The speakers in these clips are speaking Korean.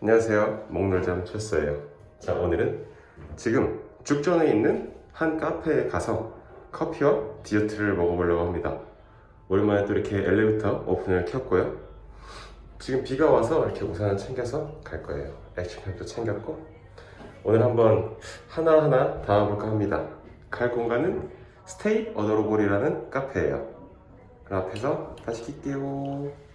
안녕하세요. 목놀잠 철수예요. 자, 오늘은 지금 죽전에 있는 한 카페에 가서 커피와 디저트를 먹어보려고 합니다. 오랜만에 또 이렇게 엘리베이터 오픈을 켰고요. 지금 비가 와서 이렇게 우산을 챙겨서 갈 거예요. 액션캠도 챙겼고 오늘 한번 하나하나 담아볼까 합니다. 갈 공간은 스테이 어더로볼이라는 카페예요. 그럼 앞에서 다시 킬게요.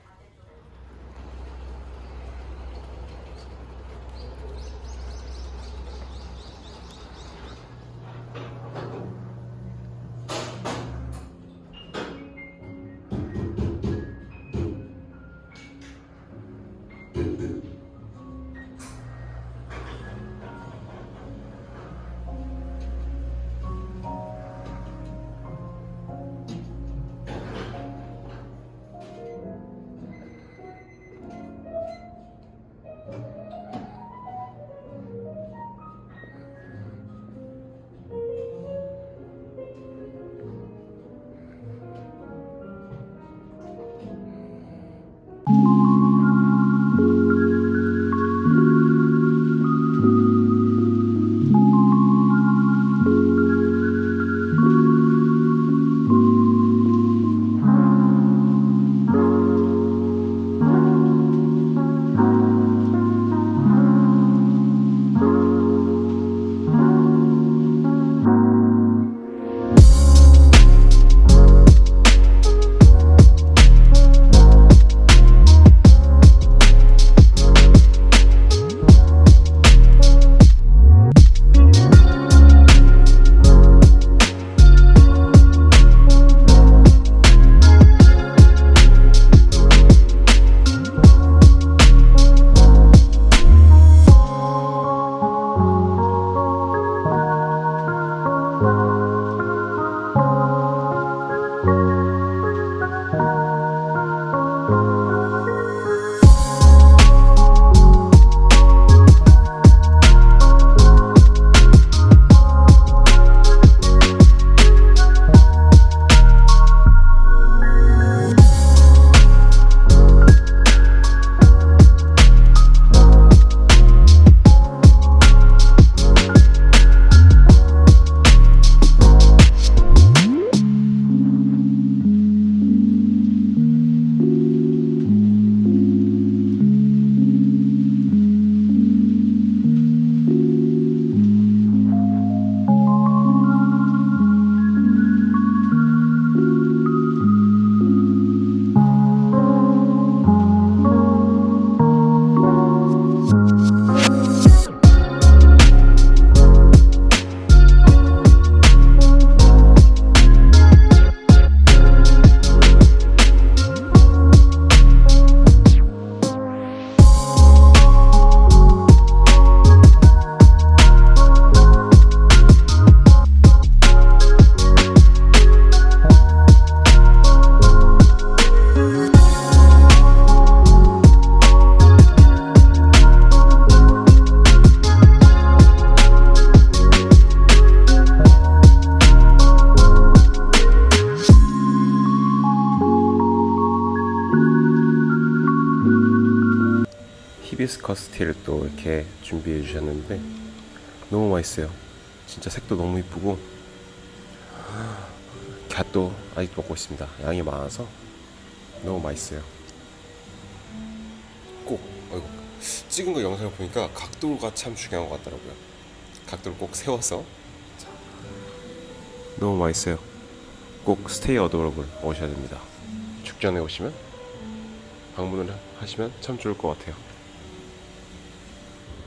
히비스커스 티를 또 이렇게 준비해 주셨는데 너무 맛있어요. 진짜 색도 너무 이쁘고 갓도 아직 먹고 있습니다. 양이 많아서 너무 맛있어요. 꼭 어이구, 찍은 거 영상을 보니까 각도가 참 중요한 것 같더라고요. 각도를 꼭 세워서 자, 너무 맛있어요. 꼭 스테이 어도러블 오셔야 됩니다. 축전에 오시면 방문을 하시면 참 좋을 것 같아요.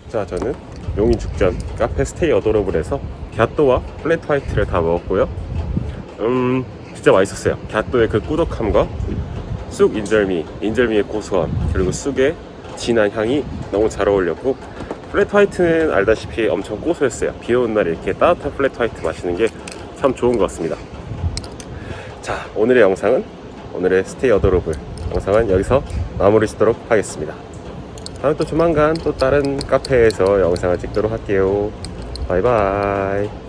자, 저는 용인 죽전 카페 스테이 어도러블에서 갸또와 플랫 화이트를 다 먹었고요. 음, 진짜 맛있었어요. 갸또의 그 꾸덕함과 쑥 인절미, 인절미의 고소함, 그리고 쑥의 진한 향이 너무 잘 어울렸고 플랫 화이트는 알다시피 엄청 고소했어요. 비 오는 날 이렇게 따뜻한 플랫 화이트 마시는 게 참 좋은 것 같습니다. 자, 오늘의 영상은 오늘의 스테이 어도러블 영상은 여기서 마무리 짓도록 하겠습니다. 다음에 또 조만간 또 다른 카페에서 영상을 찍도록 할게요. 바이바이.